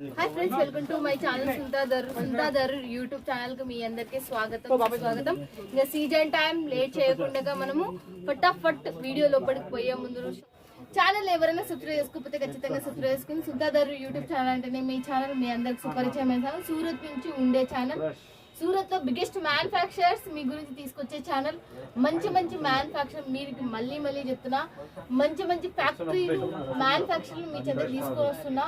Hi friends welcome to my channel సుంతాదర్ సుంతాదర్ YouTube ఛానల్కి మీ అందరికీ స్వాగతం స్వాగతం ఇంకా సీజన్ టైం లేట్ చేయకుండా మనము ఫటాఫట్ వీడియో లోపలికి పోయే ముందు ఛానల్ ఎవరైనా సబ్స్క్రైబ్ చేసుకోకపోతే ఖచ్చితంగా సబ్స్క్రైబ్ చేసుకుని సుంతాదర్ యూట్యూబ్ ఛానల్ అంటేనే మీ ఛానల్ మీ అందరికి సుపరిచయం ఛానల్ సూరత్ నుంచి ఉండే ఛానల్ సూరత్లో బిగ్గెస్ట్ మ్యానుఫ్యాక్చరర్స్ మీ గురించి తీసుకొచ్చే ఛానల్ మంచి మంచి మ్యానుఫ్యాక్చర్ మీకు మళ్ళీ మళ్ళీ చెప్తున్నా. మంచి మంచి ఫ్యాక్టరీలు మ్యానుఫ్యాక్చర్లు మీ చెంత తీసుకొని వస్తున్నా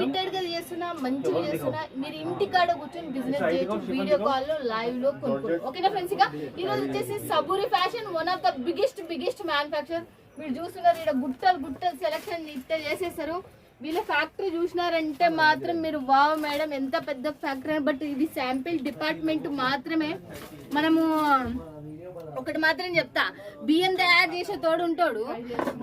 లిమిటెడ్గా చేస్తున్నా మంచిగా చేస్తున్నా. మీరు ఇంటికాడ కూర్చొని బిజినెస్ చేయొచ్చు. వీడియో కాల్లో లైవ్లో కొనుక్కోండి. ఓకేనా ఫ్రెండ్స్ ఇక ఈ రోజు వచ్చేసి Saburi fashion one of the biggest biggest manufacture మీరు చూస్తున్నారు ఇక్కడ గుట్టలు గుట్టలు సెలక్షన్ ఇట్టే చేసేస్తారు వీళ్ళ ఫ్యాక్టరీ చూసినారంటే మాత్రం మీరు వావ్ మేడం ఎంత పెద్ద ఫ్యాక్టరీ బట్ ఇది శాంపిల్ డిపార్ట్మెంట్ మాత్రమే. మనము ఒకటి మాత్రం చెప్తా. బియ్యం తయారు చేసే తోడు ఉంటాడు.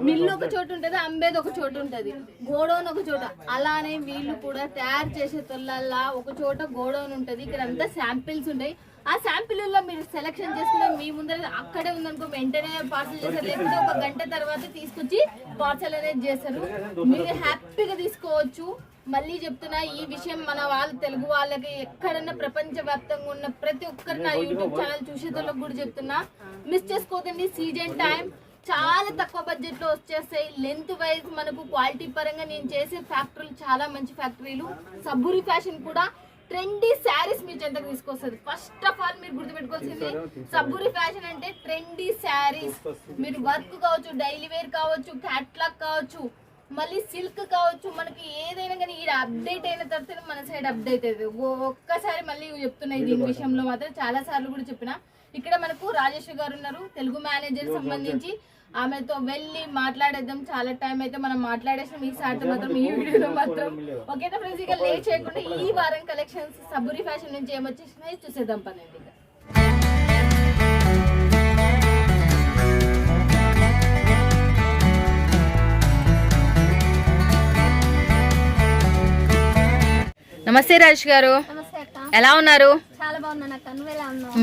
మిల్లు ఒక చోటు ఉంటది అంబేది ఒక చోటు ఉంటది. గోడౌన్ ఒక చోట. అలానే వీళ్ళు కూడా తయారు చేసే తొల్లల్లా ఒక చోట గోడౌన్ ఉంటది. ఇక్కడ అంతా శాంపిల్స్ ఉంటాయి. ఆ శాంపిల్లో మీరు సెలెక్షన్ చేసుకున్న మీ ముందర అక్కడే ఉందనుకో వెంటనే పార్సల్ చేస్తారు లేకపోతే ఒక గంట తర్వాత తీసుకొచ్చి పార్సల్ అనేది చేస్తారు మీరు హ్యాపీగా తీసుకోవచ్చు. మళ్ళీ చెప్తున్నా ఈ విషయం మన వాళ్ళ తెలుగు వాళ్ళకి ఎక్కడన్నా ప్రపంచ వ్యాప్తంగా ఉన్న ప్రతి ఒక్కరు నా యూట్యూబ్ ఛానల్ చూసేటోళ్ళకి కూడా చెప్తున్నా. మిస్ చేసుకోదండి సీజన్ టైం చాలా తక్కువ బడ్జెట్లో వచ్చేస్తాయి. లెంత్ వైజ్ మనకు క్వాలిటీ పరంగా నేను చేసే ఫ్యాక్టరీలు చాలా మంచి ఫ్యాక్టరీలు సబ్బురి ఫ్యాషన్ కూడా ట్రెండీ శారీస్ మీ చెంతకు తీసుకొస్తుంది. ఫస్ట్ ఆఫ్ ఆల్ మీరు గుర్తుపెట్టుకోవాల్సింది సబ్బురి ఫ్యాషన్ అంటే ట్రెండీ శారీస్ మీరు వర్క్ కావచ్చు డైలీ వేర్ కావచ్చు క్యాట్లాగ్ కావచ్చు మళ్ళీ సిల్క్ కావచ్చు మనకి ఏదైనా కానీ ఈ అప్డేట్ అయిన తర్వాత మన సైడ్ అప్డేట్ అవుతుంది ఒక్కసారి మళ్ళీ చెప్తున్నాయి దీని విషయంలో మాత్రం చాలా సార్లు కూడా చెప్పిన. ఇక్కడ మనకు రాజేశ్వర్ గారు ఉన్నారు తెలుగు మేనేజర్ సంబంధించి. ఆమెతో వెళ్ళి మాట్లాడేద్దాం. చాలా టైం అయితే మనం మాట్లాడేసాం. ఈ సార్తో మాత్రం ఈ వీడియోలో మాత్రం. ఓకేనా ఫ్రెండ్స్ ఇక లేట్ చేయకుండా ఈ వారం కలెక్షన్స్ సబురి ఫ్యాషన్ నుంచి ఏమొచ్చేసినాయి చూసేద్దాం పనండి నమస్తే రాజేష్ గారు. ఎలా ఉన్నారు?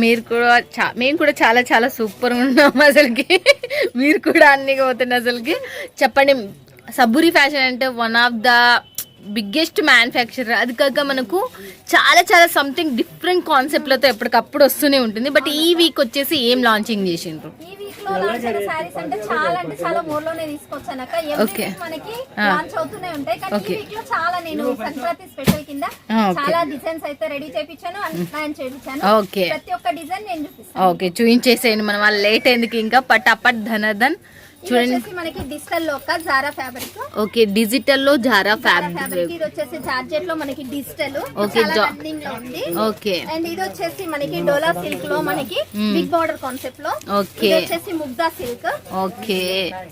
మీరు కూడా మేము కూడా చాలా చాలా సూపర్ ఉన్నాం అసలుకి. మీరు కూడా అన్ని పోతున్నారు అసలుకి. చెప్పండి సబ్బురి ఫ్యాషన్ అంటే one of the biggest manufacturer అది కాక మనకు చాలా చాలా సంథింగ్ డిఫరెంట్ కాన్సెప్ట్లతో ఎప్పటికప్పుడు వస్తూనే ఉంటుంది. బట్ ఈ వీక్ వచ్చేసి ఏం లాంచింగ్ చేసిండ్రు? లో లాంచ్ అయిన సారీస్ అంటే చాలా అంటే చాలా మోర్లోనే తీసుకొచ్చాను అక్క ఎవ్రీ Okay. వీక్ మనకి Ah. లాంచ్ అవుతూనే ఉంటాయి కానీ ఈ Okay. వీక్లో చాలా నేను సంక్రాంతి స్పెషల్ కింద Ah. చాలా డిజైన్స్ అయితే రెడీ చేయించాను Okay. ప్రతి ఒక్క డిజైన్ నేను చూపిస్తాను ఓకే చూయించేసేయండి మనం వాళ్ళు లేట్ అయింది ఇంకా పటాపట్ ధనధన్ చూడండి. మనకి డిజిటల్లో జారా ఫ్యాబ్రిక్. ఓకే డిజిటల్లో జారా ఫ్యాబ్రిక్ ఇది వచ్చేసి జార్జెట్లో మనకి డిజిటల్లో ఉంది. ఓకే. అండ్ ఇది వచ్చేసి మనకి డోలా సిల్క్లో మనకి బిగ్ బార్డర్ కాన్సెప్ట్లో. ఇది వచ్చేసి ముగ్దా సిల్క్. ఓకే.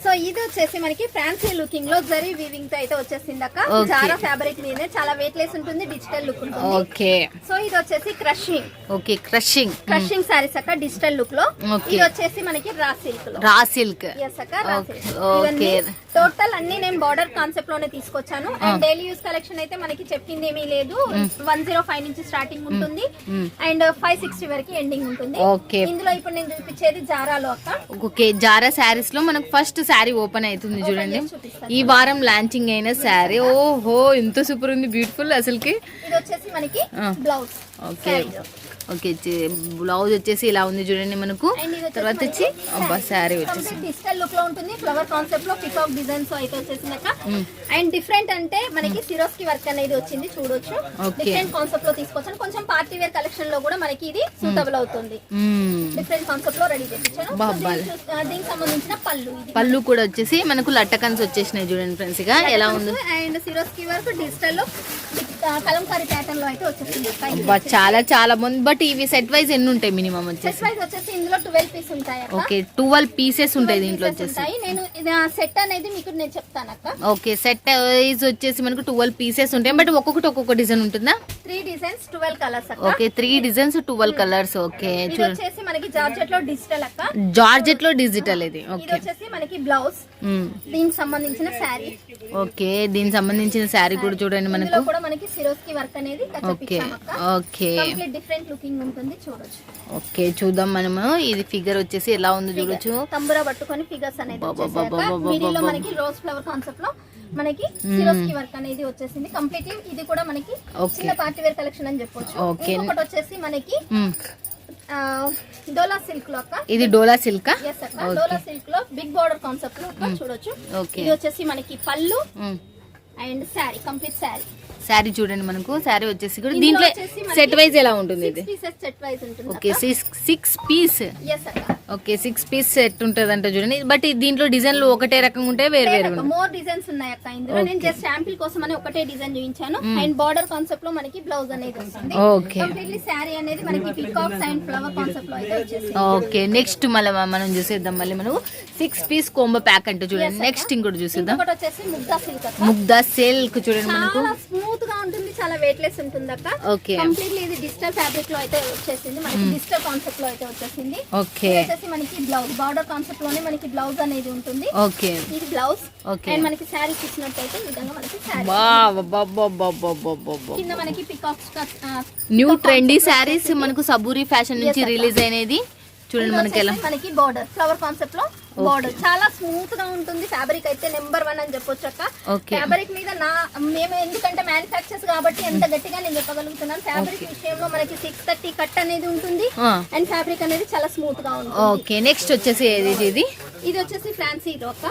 సో ఇది వచ్చేసి మనకి ఫ్యాన్సీ లుకింగ్లో జరీ వీవింగ్తో అయితే వచ్చేసింది అక్క. చాలా ఫ్యాబ్రిక్ మీదే చాలా వెయిట్ లెస్ ఉంటుంది డిజిటల్ లుక్ ఉంటుంది. ఓకే. సో ఇది వచ్చేసి crushing okay crushing crushing sarees అక్క డిజిటల్ లుక్లో. ఇది వచ్చేసి మనకి రా సిల్క్లో రా సిల్క్. ఎస్ అక్క okay. టోటల్ అన్ని నేను బార్డర్ కాన్సెప్ట్లోనే తీసుకొచ్చాను. అండ్ డైలీ యూస్ కలెక్షన్ అయితే మనకి చెప్పింది ఏమీ లేదు. వన్ జీరో ఫైవ్ నుంచి స్టార్టింగ్ ఉంటుంది. అండ్ ఫైవ్ సిక్స్టీ వరకు ఎండింగ్ ఉంటుంది. Okay. ఇందులో ఇప్పుడు నేను చూపించేది జారాలో అక్క. ఓకే జారా శారీస్లో మనకు ఫస్ట్ శారీ ఓపెన్ అవుతుంది చూడండి. ఈ వారం లాంచింగ్ అయిన శారీ. ఓహో ఎంత సూపర్ ఉంది బ్యూటిఫుల్ అసలుకి. ఇది వచ్చేసి మనకి. బ్లౌజ్. ఓకే. ఓకే బ్లౌజ్ వచ్చేసి ఇలా ఉంది చూడండి మనకు. తర్వాత వచ్చి అబ్బా శారీ. వచ్చేసి. డిజిటల్ లుక్లో ఉంటుంది ఫ్లవర్ కాన్సెప్ట్లో పికాక్ డిజైన్స్ అయితే వచ్చేసిందక అండ్ డిఫరెంట్ అంటే మనకి సిరోస్కి వర్క్ అనేది వచ్చింది చూడొచ్చు. డిఫరెంట్ కాన్సెప్ట్లో తీసుకొచ్చాను. కొంచెం పార్టీ వేర్ కలెక్షన్లో కూడా మనకి ఇది సూటబుల్ అవుతుంది. డిఫరెంట్ కాన్సెప్ట్లో రెడీ చేయించాను బాబాయ్. దీనికి సంబంధించిన పళ్ళు పళ్ళు కూడా వచ్చేసి మనకు లట్టకన్స్ వచ్చేసినాయి చూడండి ఫ్రెండ్స్గా ఎలా ఉంది? అండ్ సిరోస్కి వర్క్ డిజిటల్లో కలంకారీ ప్యాటర్న్లో అయితే వచ్చేసింది. చాలా చాలా మంది బట్ ఇవి సెట్ వైజ్ ఎన్ని ఉంటాయి మినిమం సెట్ వచ్చేసి వైజ్ వచ్చేసి ఇందులో ట్వెల్వ్ పీస్ ఉంటాయి అక్క ఓకే ట్వెల్వ్ పీసెస్ ఉంటాయి దీంట్లో వచ్చేసి. నేను ఇది సెట్ అనేది మీకు నేను చెప్తాను అక్క ఓకే సెట్ వైజ్ వచ్చేసి మనకు ట్వెల్వ్ పీసెస్ ఉంటాయి. బట్ ఒక్కొక్కటి ఒక్కొక్క డిజైన్ ఉంటుందా? త్రీ డిజైన్స్ ట్వెల్వ్ కలర్స్ అక్క. Okay three designs twelve colours okay ఇది వచ్చేసి మనకి జార్జెట్లో డిజిటల్ అక్క. జార్జెట్లో డిజిటల్ ఇది. ఇది ఓకే. వచ్చేసి మనకి బ్లౌజ్. దీనికి సంబంధించిన శారీ ఓకే దీనికి సంబంధించిన శారీ కూడా చూడండి మనకు. కూడా మనకి సిరోస్కి వర్క్ అనేది ఓకే డిఫరెంట్ లుకింగ్ ఉంటుంది చూడొచ్చు. ఓకే చూద్దాం మనము. ఇది ఫిగర్ వచ్చేసి ఎలా ఉందో చూడొచ్చు? తంబురా పట్టుకొని ఫిగర్స్ అనేది. మనకి రోజ్ ఫ్లవర్ కాన్సెప్ట్లో మనకి సిరోస్కి వర్క్ అనేది వచ్చేసింది. కంప్లీట్ ఇది కూడా మనకి. చిన్న పార్టీ వేర్ కలెక్షన్ అని చెప్పొచ్చు. ఇంకొకటి వచ్చేసి మనకి డోలా సిల్క్లో ఇది డోలా సిల్కా డోలా సిల్క్లో బిగ్ బార్డర్ కాన్సెప్ట్లో చూడొచ్చు. ఇది వచ్చేసి మనకి పళ్ళు and saree complete saree. Saree చూడండి మనకు శారీ వచ్చేసి కూడా దీంట్లో సెట్ వైజ్ ఎలా ఉంటుంది ఇది? Okay six six piece okay six piece set ఉంటుంది అంట చూడండి. బట్ దీంట్లో డిజైన్లు ఒకటే రకంగా ఉంటాయి వేరు వేరు. మోర్ డిజైన్స్ ఉన్నాయి అక్క ఇందులో. నేను జస్ట్ శాంపిల్ కోసం అని ఒకటే డిజైన్ చూపించాను. అండ్ బార్డర్ కాన్సెప్ట్లో మనకి బ్లౌజ్ అనేది వస్తుంది. ఓకే. కంప్లీట్లీ శారీ అనేది మనకి పికాక్స్ అండ్ ఫ్లవర్ కాన్సెప్ట్లో అయితే వచ్చేసి ఓకే నెక్స్ట్ మళ్ళీ మనం చూసేద్దాం మళ్ళీ మనం సిక్స్ పీస్ కోంబో ప్యాక్ అంటే చూడండి. నెక్స్ట్ ఇంకోటి చూసేద్దాం. ఇంకొకటి వచ్చేసి ముగ్ధా సిల్క్ ముగ్ధా సిల్క్ చూడండి మనకు. చాలా స్మూత్గా ఉంటుంది చాలా వెయిట్ లెస్ ఉంటుంది అక్క. ఓకే. కంప్లీట్లీ ఇది డిజిటల్ ఫ్యాబ్రిక్లో అయితే వచ్చేసింది. మనకి డిజిటల్ కాన్సెప్ట్లో అయితే వచ్చేసింది. ఓకే. వచ్చేసి మనకి బ్లౌజ్ బార్డర్ కాన్సెప్ట్లోనే మనకి బ్లౌజ్ అనేది ఉంటుంది. ఓకే. ఇది బ్లౌజ్ ఓకే. అండ్ మనకి శారీ చూసినట్టయితే ఈ విధంగా మనకి శారీ కింద మనకి పికాక్స్ న్యూ ట్రెండీ శారీస్ మనకు సబూరి ఫ్యాషన్ నుంచి రిలీజ్ అయినది. చూడండి మనకి ఎలా. మనకి బార్డర్ ఫ్లవర్ కాన్సెప్ట్లో బార్డర్ చాలా స్మూత్గా ఉంటుంది ఫ్యాబ్రిక్ అయితే నెంబర్ వన్ అని చెప్పొచ్చు అక్క. ఫ్యాబ్రిక్ మీద నా మేము ఎందుకంటే మ్యానుఫాక్చర్స్ కాబట్టి ఎంత గట్టిగా నేను చెప్పగలుగుతున్నాను. ఫ్యాబ్రిక్ విషయంలో మనకి సిక్స్ థర్టీ కట్ అనేది ఉంటుంది. అండ్ ఫ్యాబ్రిక్ అనేది చాలా స్మూత్గా ఉంటుంది. ఓకే నెక్స్ట్ వచ్చేసి ఇది ఇది? వచ్చేసి ఫ్యాన్సీ ఒక.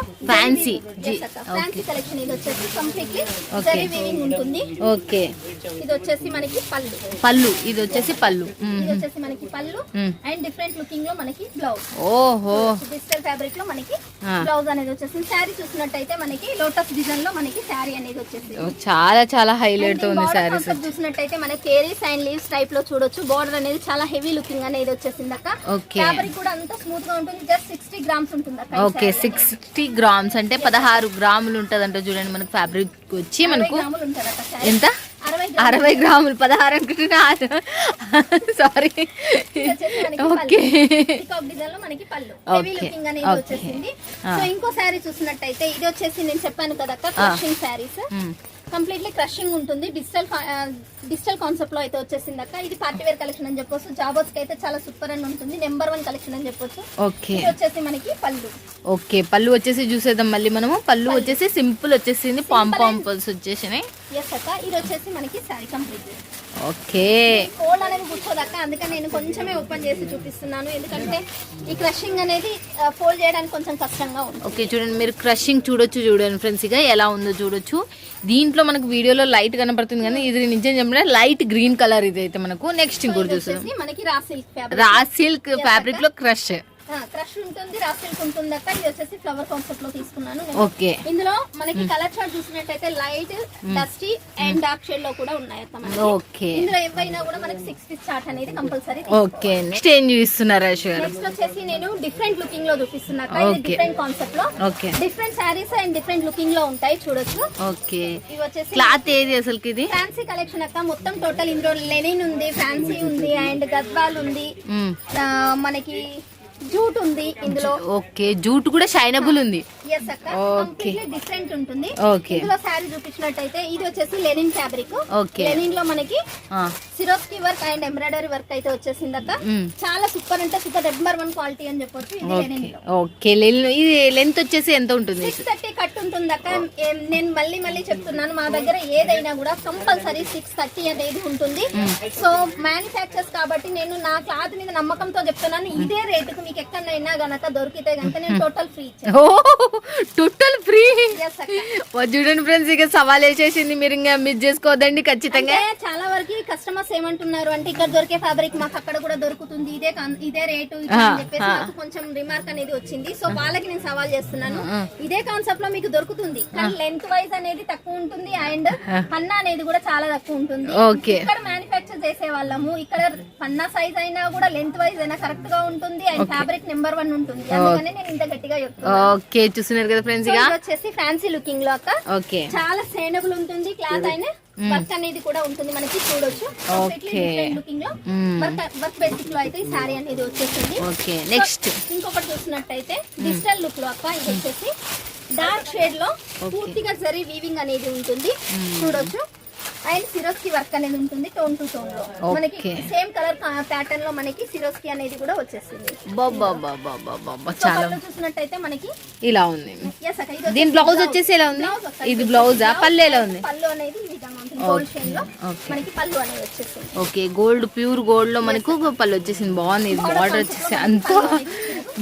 జీ, ఫ్యాన్సీ కలెక్షన్ ఇది వచ్చేసి కంప్లీట్లీ. జరీ వీవింగ్ ఉంటుంది. ఓకే ఇది వచ్చేసి మనకి పళ్ళు. పళ్ళు. ఇది వచ్చేసి పళ్ళు. ఇది వచ్చేసి మనకి పళ్ళు. అండ్ డిఫరెంట్ లుకింగ్లో మనకి బ్లౌజ్ ఓహో. డిజిటల్ ఫ్యాబ్రిక్ లో మనకి. బ్లౌజ్ అనేది వచ్చేసింది శారీ చూసినట్టయితే మనకి లోటస్ డిజైన్లో మనకి శారీ అనేది వచ్చేసింది చాలా చాలా హైలైట్తో ఉంది కాన్సెప్ట్ చూసినట్టయితే మనకి కేరీస్ అండ్ లీవ్స్ టైప్లో చూడొచ్చు బార్డర్ అనేది చాలా హెవీ లుకింగ్ అనేది వచ్చేసింది అక్క. ఫ్యాబ్రిక్ కూడా అంత స్మూత్గా ఉంటుంది జస్ట్ సిక్స్టీ గ్రామ్స్ ఉంటుంది అక్క ఓకే. సిక్స్టీ గ్రామ్స్ అంటే పదహారు గ్రాములు ఉంటదంట చూడండి మనకు ఫ్యాబ్రిక్ వచ్చి మనకు. ఎంత అరవై అరవై గ్రాములు పదహారు అనుకుంటున్నా సారీ ఓకే మనకి పళ్ళు. సో ఇంకో శారీ చూసినట్టయితే ఇది వచ్చేసి నేను చెప్పాను కదా క్రషింగ్ శారీస్ కంప్లీట్లీ క్రషింగ్ ఉంటుంది. డిజిటల్ డిజిటల్ కాన్సెప్ట్లో అయితే వచ్చేసింది అక్క. ఇది పార్టీ వేర్ కలెక్షన్ అని చెప్పొచ్చు. జాబర్స్కి అయితే చాలా సూపర్ అని ఉంటుంది. నెంబర్ వన్ కలెక్షన్ అని చెప్పొచ్చు. ఓకే. ఇది వచ్చేసి మనకి పళ్ళు. ఓకే. పళ్ళు వచ్చేసి చూసేద్దాం మళ్ళీ మనము. పళ్ళు వచ్చేసి సింపుల్ వచ్చేసింది. పామ్ పాంపల్స్ వచ్చేసినాయి. ఎస్ అక్క. ఇది వచ్చేసి మనకి శారీ కంప్లీట్ ఓకే. ఫోల్డ్ అనేది కూర్చోదక్క అందుకని నేను కొంచెమే ఓపెన్ చేసి చూపిస్తున్నాను. ఎందుకంటే ఈ క్రషింగ్ అనేది ఫోల్డ్ చేయడానికి కొంచెం కష్టంగా ఉంటుంది. ఓకే చూడండి మీరు క్రషింగ్ చూడొచ్చు చూడండి ఫ్రెండ్స్ ఇక ఎలా ఉందో చూడొచ్చు. దీంట్లో మనకు వీడియోలో లైట్ కనపడుతుంది కానీ ఇది నిజం చెప్పిన లైట్ గ్రీన్ కలర్ ఇది అయితే మనకు. నెక్స్ట్ ఇంకోటి చూస్తాం వచ్చేసి మనకి రా సిల్క్ రా సిల్క్ ఫ్యాబ్రిక్లో క్రష్. క్రష్ ఉంటుంది రా సిల్క్ ఉంటుంది అక్క. ఇది వచ్చేసి ఫ్లవర్ కాన్సెప్ట్లో తీసుకున్నాను నేను. ఓకే. ఇందులో మనకి కలర్ చార్ట్ చూసినట్టయితే లైట్ డస్టీ అండ్ డార్క్ షేడ్లో కూడా ఉన్నాయి మనకి. ఓకే. ఇందులో ఎవైనా కూడా మనకి సిక్స్ పీస్ చార్ట్ అనేది కంపల్సరీ ఓకే. నెక్స్ట్ ఏం చూపిస్తున్నారు అశ్ గారు నెక్స్ట్ వచ్చేసి నేను డిఫరెంట్ లుకింగ్లో చూపిస్తున్నా. ఇది. డిఫరెంట్ కాన్సెప్ట్లో. Okay. Different sarees and different లుకింగ్లో ఉంటాయి చూడొచ్చు. ఓకే. ఇవి వచ్చేసి క్లాత్ ఏది అసలుకి ఇది? ఫ్యాన్సీ కలెక్షన్ అక్క. మొత్తం టోటల్ ఇందులో లెనిన్ ఉంది ఫ్యాన్సీ ఉంది అండ్ గద్వాల్ ఉంది. మనకి జూట్ ఉంది ఇందులో. ఓకే జూట్ కూడా షైనబుల్ ఉంది. డిఫరెంట్ ఉంటుంది. ఓకే ఇందులో శారీ చూపించినట్టయితే ఇది వచ్చేసి లెనిన్ ఫ్యాబ్రిక్ ఓకే లెనిన్లో మనకి Swarovski work and embroidery work అయితే వచ్చేసింది అక్క. మ్మ్. చాలా సూపర్ అంటే సూపర్ నెంబర్ వన్ క్వాలిటీ అని చెప్పొచ్చు ఇది లెనిన్ ఓకే ఇది లెంత్ వచ్చేసి ఎంత ఉంటుంది? సిక్స్ థర్టీ కట్ ఉంటుంది అక్క. నేను మళ్ళీ మళ్ళీ చెప్తున్నాను. మా దగ్గర ఏదైనా కూడా కంపల్సరీ సిక్స్ థర్టీ అనేది ఉంటుంది. సో మ్యానుఫ్యాక్చర్స్ కాబట్టి నేను నా క్లాత్ మీద నమ్మకంతో చెప్తున్నాను. ఇదే రేటుకు మీకు ఎక్కడైనా గనక దొరికితే గనక నేను టోటల్ ఫ్రీ ఇచ్చాను టోటల్ ఫ్రీ. చూడండి ఫ్రెండ్స్ ఇక సవాల్ వేసేసింది మీరు ఇంకా మిస్ చేసుకోవద్దండి ఖచ్చితంగా. చాలా వరకు కస్టమర్స్ ఏమంటున్నారు అంటే ఇక్కడ దొరికే ఫ్యాబ్రిక్ మాకు అక్కడ కూడా దొరుకుతుంది ఇదే ఇదే రేటు చెప్పేసి కొంచెం రిమార్క్ అనేది వచ్చింది. సో వాళ్ళకి నేను సవాల్ చేస్తున్నాను. ఇదే కాన్సెప్ట్లో మీకు దొరుకుతుంది. కానీ లెంత్ వైజ్ అనేది తక్కువ ఉంటుంది అండ్ పన్నా అనేది కూడా చాలా తక్కువ ఉంటుంది. ఇక్కడ మ్యానుఫ్యాక్చర్ చేసే వాళ్ళము ఇక్కడ పన్నా సైజ్ అయినా కూడా లెంత్ వైజ్ అయినా కరెక్ట్గా ఉంటుంది అండ్ ఫ్యాబ్రిక్ నెంబర్ వన్ ఉంటుంది. అందుకనే నేను ఇంత గట్టిగా చెప్తున్నాను. ఓకే చూస్తున్నారు కదా ఫ్రెండ్స్ ఇక. వచ్చేసి ఫ్యాన్సీ లుకింగ్లో అక్క. ఓకే. చాలా సైనబుల్ ఉంటుంది క్లాత్ అయినా. వర్క్ అనేది కూడా ఉంటుంది మనకి చూడొచ్చు. లుకింగ్లో. వర్క్ వర్క్ బేసిక్లో అయితే ఈ శారీ అనేది వచ్చేసింది. ఓకే నెక్స్ట్ ఇంకొకటి చూసినట్టయితే డిజిటల్ లుక్లో అక్క ఇది వచ్చేసి డార్క్ షేడ్లో పూర్తిగా జరీ వీవింగ్ అనేది ఉంటుంది. చూడొచ్చు. అండ్ సిరోస్కి వర్క్ అనేది ఉంటుంది టోన్ టు టోన్లో. మనకి. సేమ్ కలర్ ప్యాటర్న్లో మనకి సిరోస్కి అనేది కూడా వచ్చేస్తుంది. చాలా చూసినట్టయితే మనకి ఇలా ఉంది. దీని బ్లౌజ్. వచ్చేసి ఎలా ఉంది? ఇది బ్లౌజా పళ్ళు ఎలా ఉంది? పళ్ళు అనేది. మనకి పళ్ళు వచ్చేస్తుంది. ఓకే గోల్డ్ ప్యూర్ గోల్డ్లో మనకు పళ్ళు వచ్చేసింది. బాగుంది. బార్డర్ వచ్చేసి అంతా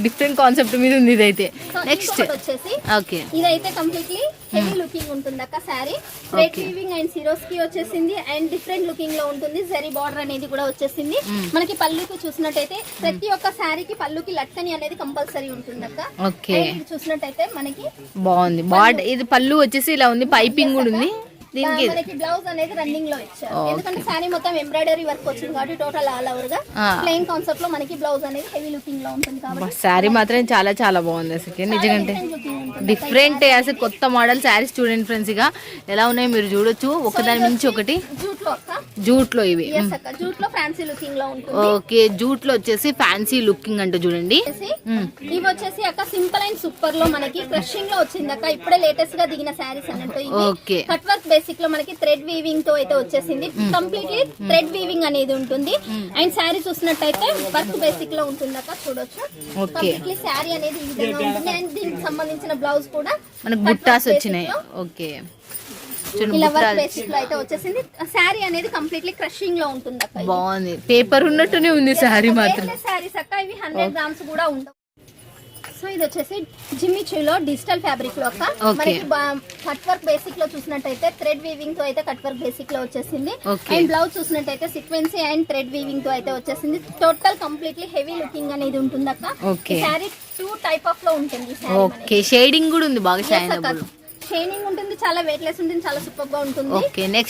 డిఫరెంట్ కాన్సెప్ట్ మీద ఉంది ఇదైతే. నెక్స్ట్ వచ్చేసి ఓకే. ఇదైతే కంప్లీట్లీ హెవీ లుకింగ్ ఉంటుంది అక్క saree thread weaving and Swarovski వచ్చేసింది అండ్ డిఫరెంట్ లుకింగ్లో ఉంటుంది. జరీ బార్డర్ అనేది కూడా వచ్చేసింది. మనకి పళ్ళుకి చూసినట్టయితే ప్రతి ఒక్క శారీకి పళ్ళుకి లట్కని అనేది కంపల్సరీ ఉంటుంది అక్క. ఓకే చూసినట్టయితే మనకి బాగుంది. బార్డర్ ఇది పళ్ళు వచ్చేసి ఇలా ఉంది. పైపింగ్ కూడా ఉంది. దీనికి మనకి బ్లౌజ్ అనేది రన్నింగ్లో ఇచ్చారు. ఎందుకంటే శారీ మొత్తం ఎంబ్రాయిడరీ వర్క్ వచ్చింది కాబట్టి టోటల్ ఆల్ ఓవర్గా. ప్లెయిన్ కాన్సెప్ట్లో మనకి బ్లౌజ్ అనేది హెవీ లుకింగ్లో ఉంటుంది కాబట్టి శారీ మాత్రం చాలా చాలా బాగుంది అసలు నిజంగా. డిఫరెంట్ అసలు కొత్త మోడల్ శారీస్ చూడండి ఫ్రెండ్స్ ఇక ఎలా ఉన్నాయో మీరు చూడొచ్చు. ఒకదాని మించి ఒకటి. జూట్లో అక్క? జూట్లో ఇవి జూట్లో ఫ్యాన్సీ లుకింగ్లో ఉంటుంది. ఓకే జూట్లో వచ్చేసి ఫ్యాన్సీ లుకింగ్ అంటూ చూడండి. ఇవి వచ్చేసి అక్క సింపుల్ అండ్ సూపర్లో మనకి క్రషింగ్లో వచ్చింది అక్క. ఇప్పుడే లేటెస్ట్గా దిగిన శారీస్ అన్నట్టు ఓకే. కట్ వర్క్ బేసిక్లో మనకి థ్రెడ్ వీవింగ్తో అయితే వచ్చేసింది. కంప్లీట్లీ థ్రెడ్ వీవింగ్ అనేది ఉంటుంది. అండ్ శారీ చూసినట్టయితే వర్క్ బేసిక్లో ఉంటుంది అక్క చూడొచ్చు కంప్లీట్లీ శారీ అనేది ఈ విధంగా ఉంటుంది. అండ్ దీనికి సంబంధించిన బ్లౌజ్ కూడా మనకు బుట్టాస్ work వచ్చినాయి. ఓకే. ఇలా వర్క్ బేసిక్లో అయితే వచ్చేసింది. శారీ అనేది కంప్లీట్లీ క్రషింగ్లో ఉంటుంది. బాగుంది. పేపర్ ఉన్నట్టునే ఉంది శారీ మాత్రం. శారీస్ అక్క ఇవి హండ్రెడ్ గ్రామ్స్ కూడా ఉండవు. సో ఇది వచ్చేసి జిమ్మిచూలో డిజిటల్ ఫ్యాబ్రిక్లో. మనకి కట్ వర్క్ బేసిక్లో చూసినట్టయితే థ్రెడ్ వీవింగ్తో అయితే కట్ వర్క్ బేసిక్లో వచ్చేసింది. అండ్ బ్లౌజ్ చూసినట్టయితే సీక్వెన్సీ అండ్ థ్రెడ్ వీవింగ్తో అయితే వచ్చేసింది. టోటల్ కంప్లీట్లీ హెవీ లుకింగ్ అనేది ఉంటుంది అక్క. శారీ టూ టైప్ ఆఫ్లో ఉంటుంది ఓకే. షేడింగ్ కూడా ఉంది బాగా షైనింగ్ ఉంటుంది చాలా వెయిట్ లెస్ ఉంటుంది చాలా సూపర్గా ఉంటుంది.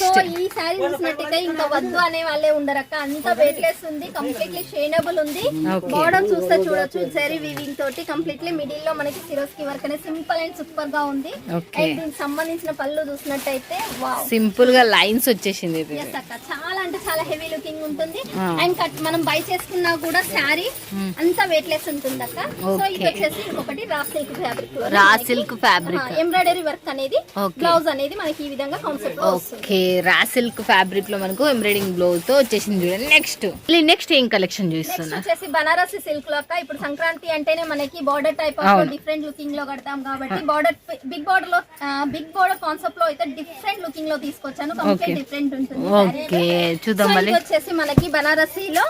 సో ఈ శారీ చూసినట్టయితే ఇంకా వద్దు అనే వాళ్ళే ఉండరక్క. అంత వెయిట్ లెస్ ఉంది కంప్లీట్లీ షైనబుల్ ఉంది. బార్డర్ చూస్తే చూడొచ్చు జరీ వీవింగ్ తోటి కంప్లీట్లీ మిడిల్లో మనకి సిరోస్కి వర్క్ అనేది సింపుల్ అండ్ సూపర్గా ఉంది. అండ్ దీనికి సంబంధించిన పళ్ళు చూసినట్టయితే సింపుల్గా లైన్స్ వచ్చేసింది చాలా అంటే చాలా హెవీ లుకింగ్ ఉంటుంది. అండ్ కట్ మనం బై చేసుకున్నా కూడా శారీ అంత వెయిట్ లెస్ ఉంటుంది అక్క సో ఇది. వచ్చేసి ఇంకొకటి raw silk fabric raw silk fabric embroidery work అనేది. బ్లౌజ్ అనేది మనకి ఈ విధంగా కాన్సెప్ట్ ఓకే రా సిల్క్ ఫ్యాబ్రిక్లో మనకు ఎంబ్రాయిడింగ్ బ్లౌజ్తో వచ్చేసింది చూడండి. నెక్స్ట్ నెక్స్ట్ ఏం కలెక్షన్ చూస్తున్నా? వచ్చేసి బనారసి సిల్క్లో ఇప్పుడు సంక్రాంతి అంటేనే మనకి బార్డర్ టైప్ ఆఫ్. డిఫరెంట్ లుకింగ్లో కడతాం కాబట్టి బార్డర్ బిగ్ బార్డర్లో బిగ్ బార్డర్ కాన్సెప్ట్లో అయితే డిఫరెంట్ లుకింగ్లో తీసుకొచ్చాను. కంప్లీట్ డిఫరెంట్ ఉంటుంది. ఓకే చూద్దాం మళ్ళీ. వచ్చేసి మనకి బనారసీలో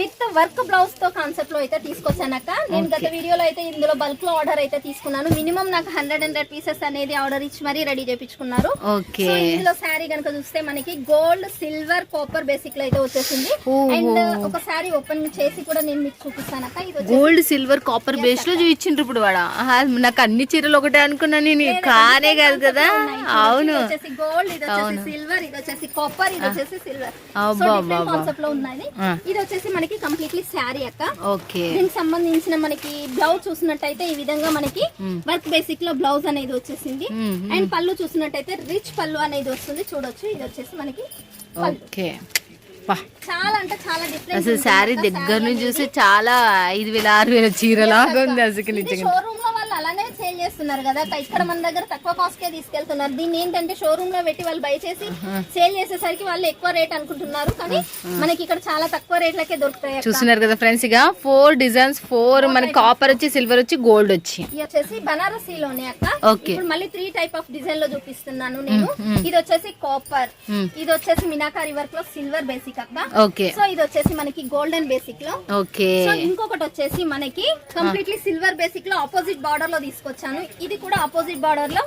విత్ వర్క్ బ్లౌజ్తో కాన్సెప్ట్లో అయితే తీసుకొచ్చానక్క. నేను గత వీడియోలో అయితే ఇందులో బల్క్లో ఆర్డర్ అయితే తీసుకున్నాను. మినిమం నాకు హండ్రెడ్ హండ్రెడ్ పీసెస్ అనేది ఆర్డర్ ఇచ్చి మరీ రెడీ చేపించుకున్నారు. ఓకే. ఇందులో శారీ కనుక చూస్తే మనకి గోల్డ్ సిల్వర్ కాపర్ బేసిక్లో అయితే వచ్చేసింది. అండ్ ఒక శారీ ఓపెన్ చేసి కూడా నేను మీకు వచ్చేసి గోల్డ్ సిల్వర్ కాపర్ బేస్లో చూపించిండ్రు ఇప్పుడు వాడ? నాకు అన్ని చీరలు ఒకటే అనుకున్నా నేను. కానే కాదు కదా. అవును. గోల్డ్ ఇది వచ్చేసి సిల్వర్ ఇది వచ్చేసి కాపర్ ఇది వచ్చేసి సిల్వర్. కాన్సెప్ట్లో ఉన్నాయి. ఇది వచ్చేసి మనకి కంప్లీట్లీ శారీ అక్క. ఓకే. దీనికి సంబంధించిన మనకి బ్లౌజ్ చూసినట్టయితే ఈ విధంగా మనకి వర్క్ బేసిక్లో బ్లౌజ్ అనేది వచ్చేసింది. అండ్ పళ్ళు చూసినట్టయితే రిచ్ పళ్ళు అనేది వస్తుంది. చూడొచ్చు. ఇది వచ్చేసి మనకి. ఓకే. చాలా అంటే చాలా డిఫరెంట్ అసలు శారీ దగ్గర నుంచి చూసి చాలా ఐదు వేల ఆరు వేల చీరలాగా ఉంది అసలు నిజంగా షోరూమ్లో అలానే సేల్ చేస్తున్నారు కదా. ఇక్కడ మన దగ్గర తక్కువ కాస్ట్ కే తీసుకెళ్తున్నారు. దీన్ని ఏంటంటే షోరూమ్లో పెట్టి వాళ్ళు బై చేసి సేల్ చేసేసరికి వాళ్ళు ఎక్కువ రేట్ అనుకుంటున్నారు. కానీ మనకి ఇక్కడ చాలా తక్కువ రేట్లకే దొరుకుతాయి అక్క. చూస్తున్నారు కదా ఫ్రెండ్స్ ఇక ఫోర్ డిజైన్స్ ఫోర్ మనకి కాపర్ వచ్చి సిల్వర్ వచ్చి గోల్డ్ వచ్చి. వచ్చేసి బనారసీలోనే అక్క. Okay. ఇప్పుడు మళ్ళీ త్రీ టైప్ ఆఫ్ డిజైన్లో చూపిస్తున్నాను నేను. ఇది వచ్చేసి కాపర్ ఇది వచ్చేసి మినాకారి వర్క్లో సిల్వర్ బేసిక్ అక్క. ఓకే. సో ఇది వచ్చేసి మనకి గోల్డెన్ బేసిక్లో. ఓకే. ఇంకొకటి వచ్చేసి మనకి కంప్లీట్లీ సిల్వర్ బేసిక్లో ఆపోజిట్ బార్డర్ లో తీసుకొచ్చాను. ఇది కూడా ఆపోజిట్ బార్డర్లో.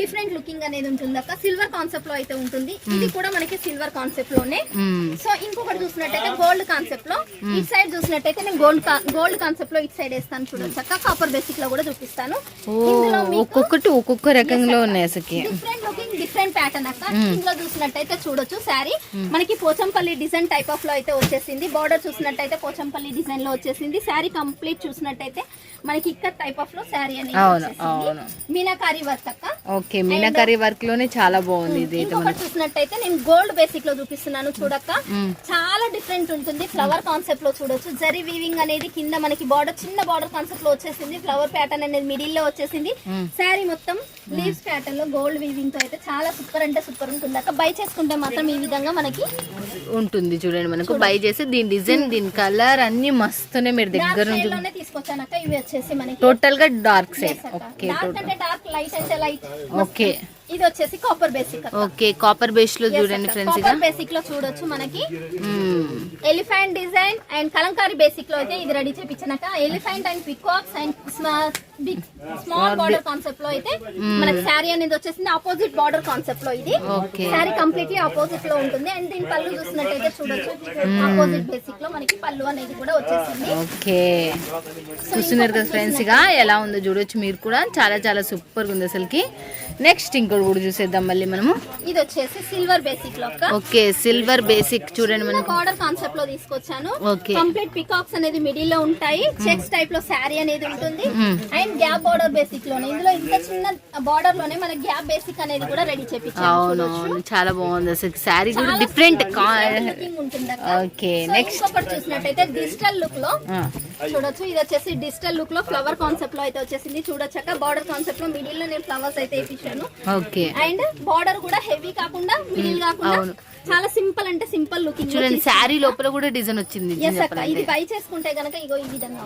డిఫరెంట్ లుకింగ్ అనేది ఉంటుంది అక్క. సిల్వర్ కాన్సెప్ట్లో అయితే ఉంటుంది. ఇది కూడా మనకి సిల్వర్ కాన్సెప్ట్లోనే. సో ఇంకొకటి చూసినట్టయితే గోల్డ్ కాన్సెప్ట్లో. ఇటు సైడ్ చూసినట్టయితే నేను గోల్డ్ గోల్డ్ కాన్సెప్ట్లో ఇటు సైడ్ వేస్తాను చూడొచ్చు అక్క. కాపర్ బేసిక్లో కూడా చూపిస్తాను. ఒక్కొక్కటి ఒక్కొక్క రకంలో ఉన్నాయి అసలుకి. డిఫరెంట్ డిఫరెంట్ ప్యాటర్న్ అక్క. ఇందులో చూసినట్టయితే చూడొచ్చు శారీ. మనకి పోచంపల్లి డిజైన్ టైప్ ఆఫ్లో అయితే వచ్చేసింది. బార్డర్ చూసినట్టయితే పోచంపల్లి డిజైన్లో వచ్చేసింది. శారీ కంప్లీట్ చూసినట్టయితే మనకి ఇక్కడ టైప్ ఆఫ్లో శారీ అనేది. మీనాకారి వర్క్ అక్క. ఓకే మీనాకరీ వర్క్లోనే చాలా బాగుంది ఇది చూసినట్టయితే నేను గోల్డ్ బేసిక్లో చూపిస్తున్నాను చూడక్క. చాలా డిఫరెంట్ ఉంటుంది. ఫ్లవర్ కాన్సెప్ట్లో చూడొచ్చు. జరీ వీవింగ్ అనేది కింద మనకి బార్డర్ చిన్న బార్డర్ కాన్సెప్ట్లో వచ్చేసింది. ఫ్లవర్ ప్యాటర్న్ అనేది మిడిల్లో వచ్చేసింది. శారీ మొత్తం లీవ్స్ ప్యాటర్న్లో గోల్డ్ వీవింగ్తో అయితే చాలా చాలా సూపర్ అంటే సూపర్ ఉంటుంది. అక్క బై చేసుకుంటే మాత్రం ఈ విధంగా మనకి ఉంటుంది చూడండి మనకు. బై చేసి దీని డిజైన్ దీని కలర్ అన్ని మస్తునే మీరు దగ్గర నుంచి షేడ్లోనే తీసుకొచ్చాను అక్క. ఇవి వచ్చేసి మనకి టోటల్గా డార్క్ సైడ్ ఓకే డార్క్ అంటే డార్క్ లైట్ అంటే లైట్ ఓకే ఇది వచ్చేసి కాపర్ బేసిక్ ఓకే కాపర్ బేస్లో చూడండి ఫ్రెండ్స్ కాపర్ బేసిక్లో చూడొచ్చు మనకి. ఎలిఫెంట్ డిజైన్ అండ్ కలంకారీ బేసిక్లో అయితే ఇది ready చేపించాక elephant and peacocks and big small border కాన్సెప్ట్లో అయితే మనకి శారీ అనేది వచ్చేసింది ఆపోజిట్ బార్డర్ కాన్సెప్ట్లో ఇది. శారీ కంప్లీట్లీ ఆపోజిట్లో ఉంటుంది. అండ్ దీని పళ్ళు చూసినట్టయితే చూడొచ్చు. ఆపోజిట్ బేసిక్లో మనకి పళ్ళు అనేది కూడా వచ్చేసింది. ఓకే చూస్తున్నారు కదా ఫ్రెండ్స్ ఇక. ఎలా ఉందో చూడొచ్చు మీరు కూడా. చాలా చాలా సూపర్గా ఉంది అసలుకి. నెక్స్ట్ ఇంకోటి కూడా చూసేద్దాం మళ్ళీ మనము. ఇది వచ్చేసి సిల్వర్ బేసిక్లో ఓకే సిల్వర్ బేసిక్ చూడండి మనకు. బార్డర్ కాన్సెప్ట్లో తీసుకొచ్చాను. కంప్లీట్ పికాక్స్ అనేది మిడిల్లో ఉంటాయి. చెక్స్ టైప్లో శారీ అనేది ఉంటుంది. అండ్ గ్యాప్ బార్డర్ బేసిక్లోనే. ఇందులో ఇంత చిన్న బార్డర్లోనే మన గ్యాప్ బేసిక్ అనేది కూడా రెడీ చేపించాము అవును చాలా బాగుంది. అసలు శారీ కూడా డిఫరెంట్ ఓకే నెక్స్ట్ ఇంకొకటి చూసినట్టయితే డిజిటల్ లుక్లో చూడొచ్చు. ఇది వచ్చేసి డిజిటల్ లుక్లో ఫ్లవర్ కాన్సెప్ట్లో అయితే వచ్చేసింది. చూడొచ్చాక బార్డర్ కాన్సెప్ట్లో మిడిల్లో నేను ఫ్లవర్స్ అయితే ఓకే అండ్ బార్డర్ కూడా హెవీ కాకుండా మిడిల్ కాకుండా. చాలా సింపుల్ అంటే సింపుల్ లుకింగ్ చూడండి శారీ లోపల కూడా డిజైన్ వచ్చింది ఇది బై చేసుకుంటే గనక ఇగో ఈ విధంగా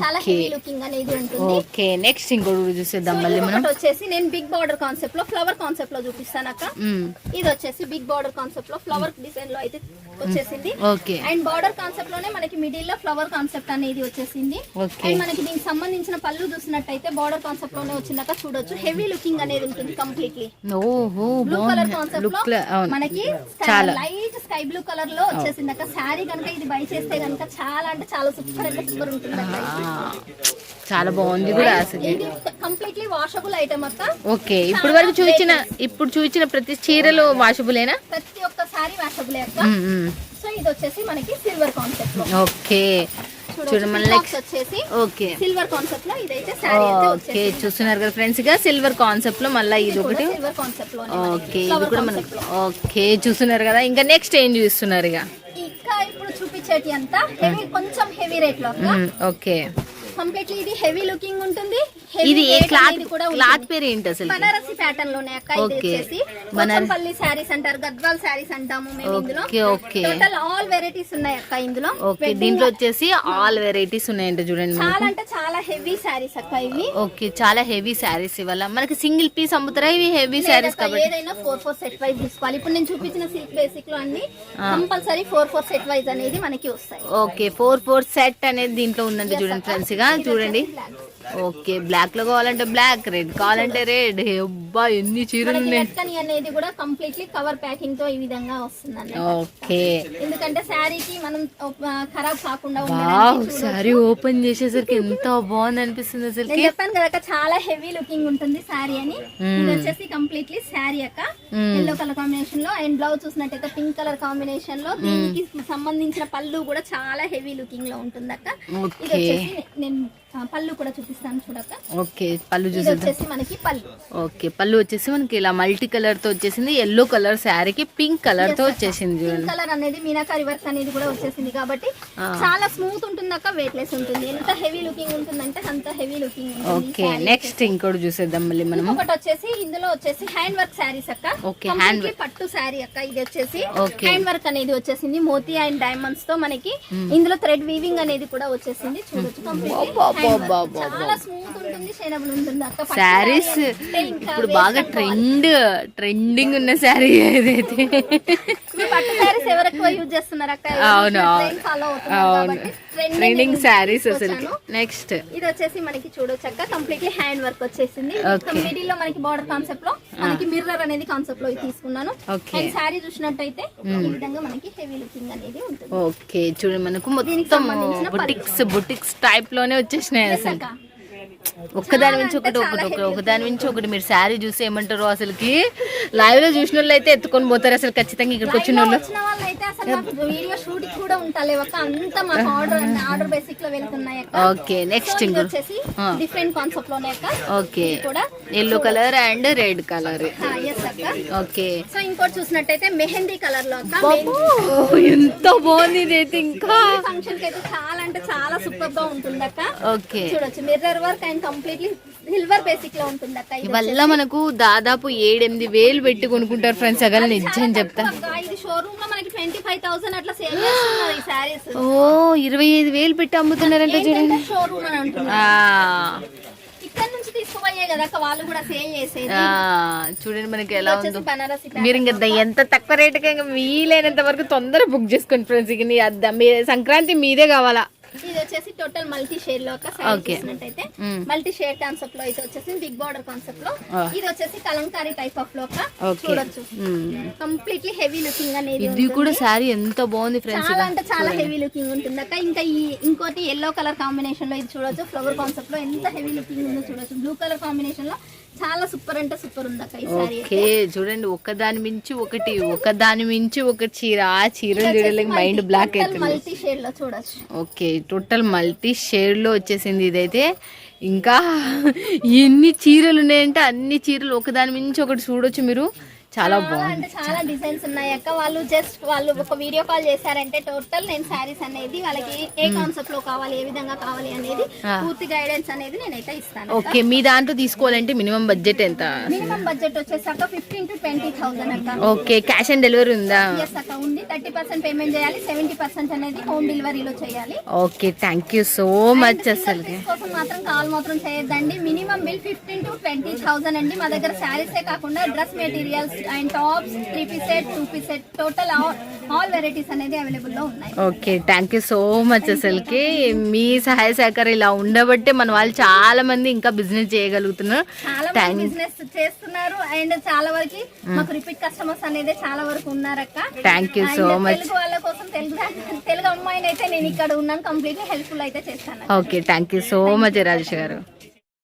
చాలా. హెవీ లుకింగ్ అనేది ఉంటుంది. ఓకే నెక్స్ట్ ఇంకోటి చూసేద్దాం మళ్ళీ మనం. వచ్చేసి నేను బిగ్ బార్డర్ కాన్సెప్ట్లో ఫ్లవర్ కాన్సెప్ట్లో చూపిస్తాను అక్క. మ్మ్. ఇది వచ్చేసి బిగ్ బార్డర్ కాన్సెప్ట్లో ఫ్లవర్ డిజైన్లో అయితే వచ్చేసింది. ఓకే అండ్ బార్డర్ కాన్సెప్ట్లోనే మనకి మిడిల్లో ఫ్లవర్ కాన్సెప్ట్ అనేది వచ్చేసింది. అండ్ మనకి దీనికి సంబంధించిన పళ్ళు చూసినట్టయితే బార్డర్ కాన్సెప్ట్లోనే వచ్చిందాక చూడొచ్చు. హెవీ లుకింగ్ అనేది ఉంటుంది కంప్లీట్లీ ఓహో బ్లూ కలర్ కాన్సెప్ట్లో లుక్ అవును. మనకి చాలా. లైట్ స్కై బ్లూ కలర్లో వచ్చేసింది అక్క శారీ కనుక ఇది బై చేస్తే కనుక చాలా అంటే చాలా సూపర్ అంటే సూపర్ ఉంటుంది చాలా బాగుంది కూడా అసలు. కంప్లీట్లీ వాషబుల్ ఐటమ్ అక్క. ఓకే ఇప్పుడు వరకు చూపించిన ఇప్పుడు చూపించిన ప్రతి చీరలు వాషబులేనా? ప్రతి ఒక్క సారీ వాషబుల్ అక్క. సో ఇది వచ్చేసి మనకి సిల్వర్ కాన్సెప్ట్. ఓకే. వచ్చేసి ఓకే. సిల్వర్ కాన్సెప్ట్లో ఇదైతే శారీ అయితే ఓకే చూస్తున్నారు కదా ఫ్రెండ్స్ ఇక సిల్వర్ కాన్సెప్ట్లో మళ్ళీ ఇది ఒకటి. ఓకే ఇది కూడా మనకి ఓకే చూస్తున్నారు కదా. ఇంకా నెక్స్ట్ ఏం చూస్తున్నారు ఇక? ఇంకా ఇప్పుడు చూపించేటి అంతా. హెవీ కొంచెం హెవీ రేట్లో ఓకే. కంప్లీట్లీ ఇది హెవీ లుకింగ్ ఉంటుంది. ఇది క్లాత్ క్లాత్. పేరు ఏంటి అసలు బనారసి ప్యాటర్న్లోనే అక్క ఇది. వచ్చేసి శారీస్ అంటారు గద్వాల్ శారీస్ అంటాము మేము ఇందులో. Okay. Okay total all varieties ఉన్నాయి అక్క ఇందులో. ఓకే దీంట్లో వచ్చేసి ఆల్ వెరైటీస్ ఉన్నాయంట చూడండి. చాలా అంటే చాలా హెవీ శారీస్ అక్క ఇవి. ఓకే చాలా హెవీ శారీస్ ఇవాళ మనకి సింగిల్ పీస్ అమ్ముతారా? ఇవి హెవీ లేదక్క, కాబట్టి. ఏదైనా ఫోర్ ఫోర్ సెట్ వైజ్ తీసుకోవాలి. ఇప్పుడు నేను చూపించిన సిల్క్ బేసిక్లో అన్ని compulsory four four set wise అనేది మనకి వస్తాయి. ఓకే ఫోర్ ఫోర్ సెట్ అనేది దీంట్లో ఉందండి చూడండి ఫ్రెండ్స్గా చూడండి. ఓకే బ్లాక్లో కావాలంటే బ్లాక్ రెడ్ కావాలంటే రెడ్ అబ్బా ఎన్ని చీరలు లెక్కని అనేది కూడా కంప్లీట్లీ కవర్ ప్యాకింగ్తో ఈ విధంగా వస్తుందండి ఓకే. ఎందుకంటే శారీకి మనం ఖరాబ్ కాకుండా. సారీ ఓపెన్ చేసేసరికి ఎంత బాగుంది అనిపిస్తుంది నేను అసలుకి చెప్పాను కదా చాలా హెవీ లుకింగ్ ఉంటుంది శారీ అని. ఇది వచ్చేసి కంప్లీట్లీ శారీ అక్క ఎల్లో కలర్ కాంబినేషన్లో అండ్ బ్లౌజ్ చూసినట్టయితే పింక్ కలర్ కాంబినేషన్లో దీనికి సంబంధించిన పళ్ళు కూడా చాలా హెవీ లుకింగ్లో ఉంటుంది అక్క. ఇది ఓకే. వచ్చేసి నేను పళ్ళు కూడా చూపిస్తాను చూడక్క. ఓకే పళ్ళు వచ్చేసి మనకి పళ్ళు. ఓకే పళ్ళు వచ్చేసి మనకి ఇలా మల్టీ కలర్తో వచ్చేసింది. ఎల్లో కలర్ శారీకి పింక్ కలర్తో వచ్చేసింది చూడండి. కలర్ అనేది మీనాకారి వర్క్ అనేది కూడా వచ్చేసింది కాబట్టి చాలా స్మూత్ ఉంటుంది అక్క వెయిట్ లెస్ ఉంటుంది. ఎంత హెవీ లుకింగ్ ఉంటుందంటే అంత హెవీ లుకింగ్ ఓకే నెక్స్ట్ ఇంకోటి చూసేద్దాం మళ్ళీ మనము. ఒకటి వచ్చేసి ఇందులో వచ్చేసి హ్యాండ్ వర్క్ శారీస్ అక్క. Okay, hand Completely పట్టు శారీ అక్క. ఇది వచ్చేసి. హ్యాండ్ వర్క్ అనేది వచ్చేసింది. మోతీ అండ్ డైమండ్స్తో మనకి ఇందులో థ్రెడ్ వీవింగ్ అనేది కూడా వచ్చేసింది. చూడొచ్చు. చాలా స్మూత్ ఉంటుంది శారీస్ ఇప్పుడు బాగా. ట్రెండ్ ట్రెండింగ్ ఉన్న శారీ ఏదైతే అవును, అవును. ట్రెండింగ్ శారీస్ అసలు. నెక్స్ట్ ఇది వచ్చేసి మనకి చూడొచ్చు అక్క కంప్లీట్లీ హ్యాండ్ వర్క్ వచ్చేసింది. మిడిల్లో మనకి బార్డర్ కాన్సెప్ట్లో మనకి మిర్రర్ అనేది కాన్సెప్ట్లో తీసుకున్నాను. అండ్ శారీ చూసినట్టయితే ఈ విధంగా మనకి హెవీ లుకింగ్ అనేది ఉంటుంది ఓకే చూడండి మనకు మొత్తం. బుటిక్స్ బుటిక్స్ టైప్లోనే వచ్చేసినాయి అసలు. ఒక్కదాని నుంచి ఒకటి ఒకటి ఒకదాని నుంచి ఒకటి మీరు శారీ చూసి ఏమంటారు అసలుకి? లైవ్లో చూసిన వాళ్ళు అయితే ఎత్తుకొని పోతారు అసలు ఖచ్చితంగా ఇక్కడికి వచ్చిన వాళ్ళు okay next. Different కాన్సెప్ట్లోనే okay yellow colour and red colour okay so ఇంకోటి చూసినట్టయితే మెహందీ కలర్లో ఎంత బాగుంది ఇది అయితే ఇంకా. ఫంక్షన్కి అయితే చాలా అంటే చాలా సూపర్గా ఉంటుంది అక్క. ఓకే చూడొచ్చు. Mirror work and completely silver బేసిక్లో ఉంటుంది అక్క. ఇది వల్ల మనకు దాదాపు ఏడెనిమిది వేలు పెట్టి కొనుక్కుంటారు ఫ్రెండ్స్ అగల నిజం చెప్తా. అక్క, ఇది షోరూమ్లో మనకి ట్వంటీ ఫైవ్ థౌసండ్ అట్లా సేల్ చేస్తున్నారు ఈ సారీస్ ఓ ఇరవై ఐదు వేలు పెట్టి అమ్ముతున్నారంట చూడండి. షోరూమ్ అని ఉంటుంది ఆ, ఇక్కడ నుంచి తీసుకుపోయే కదా అక్క వాళ్ళు కూడా సేల్ చేసేది. ఆ, చూడండి మనకి ఎలా ఉందో. మీరు ఇంకా ఎంత తక్కువ రేటుకి ఇంకా వీలైనంత వరకు తొందర బుక్ చేసుకోండి ఫ్రెండ్స్ ఇక సంక్రాంతి మీదే కావాలా. ఇది వచ్చేసి టోటల్ మల్టీ షేడ్లో ఒక Okay. చూసినట్టయితే. మల్టీ షేడ్ కాన్సెప్ట్లో అయితే వచ్చేసి బిగ్ బార్డర్ కాన్సెప్ట్లో Ah. ఇది వచ్చేసి కలంకారీ టైప్ ఆఫ్లో చూడొచ్చు. కంప్లీట్లీ హెవీ లుకింగ్ అనేది ఇది కూడా శారీ ఎంత బాగుంది ఫ్రెండ్స్ చాలా అంటే చాలా హెవీ లుకింగ్ ఉంటుంది అక్క. ఇంకా ఈ ఇంకోటి ఎల్లో కలర్ కాంబినేషన్లో ఇది చూడొచ్చు. ఫ్లవర్ కాన్సెప్ట్లో ఎంత హెవీ లుకింగ్ ఉందో చూడొచ్చు. బ్లూ కలర్ కాంబినేషన్లో చాలా సూపర్ అంటే సూపర్ ఉంది అక్క ఓకే చూడండి ఒకదాని మించి ఒకటి ఒకదాని మించి ఒక చీర ఆ చీరలు చూడలేక మైండ్ బ్లాక్ అవుతుంది. మల్టీ షేడ్లో చూడొచ్చు. ఓకే టోటల్ మల్టీ షేడ్లో వచ్చేసింది ఇదైతే. ఇంకా ఎన్ని చీరలు ఉన్నాయంటే అన్ని చీరలు ఒకదాని మించి ఒకటి చూడొచ్చు మీరు. చాలా బాగుంది అంటే చాలా డిజైన్స్ ఉన్నాయి. అక్క వాళ్ళు జస్ట్ వాళ్ళు ఒక వీడియో కాల్ చేశారంటే టోటల్ నేను శారీస్ అనేది వాళ్ళకి ఏ కాన్సెప్ట్లో కావాలి ఏ విధంగా కావాలి అనేది పూర్తి గైడెన్స్ అనేది నేనైతే ఇస్తాను ఓకే మీ దాంట్లో తీసుకోవాలంటే మినిమం బడ్జెట్ ఎంత? మినిమం బడ్జెట్ వచ్చేసాక ఫిఫ్టీన్ టు ట్వంటీ థౌసండ్ అక్క. ఓకే క్యాష్ ఆన్ డెలివరీ ఉందా? ఎస్ అక్క ఉంది. థర్టీ పర్సెంట్ పేమెంట్ చేయాలి సెవెంటీ పర్సెంట్ అనేది హోమ్ డెలివరీలో చేయాలి. Okay thank you so much అసలు. కోసం మాత్రం కాల్ మాత్రం చేయొద్దండి. Minimum bill fifteen to twenty thousand అండి. మా దగ్గర శారీసే కాకుండా dress materials and tops three piece set two piece set total all varieties అనేది అవైలబుల్లో ఉన్నాయి okay thank you so much అసలుకి మీ సహాయ సహకారం ఇలా ఉండబట్టే మన వాళ్ళు చాలా మంది ఇంకా బిజినెస్ చేయగలుగుతున్నారు. చాలా మంది బిజినెస్ చేస్తున్నారు. అండ్ చాలా వరకు మాకు రిపీట్ కస్టమర్స్ అనేది చాలా వరకు ఉన్నారక్క. Thank you so much Telugu వాళ్ళ కోసం తెలుగు తెలుగు అమ్మాయిని అయితే నేను ఇక్కడ ఉన్నాను. కంప్లీట్లీ హెల్ప్ఫుల్ అయితే చేస్తాను. Okay thank you so much Rajesh గారు.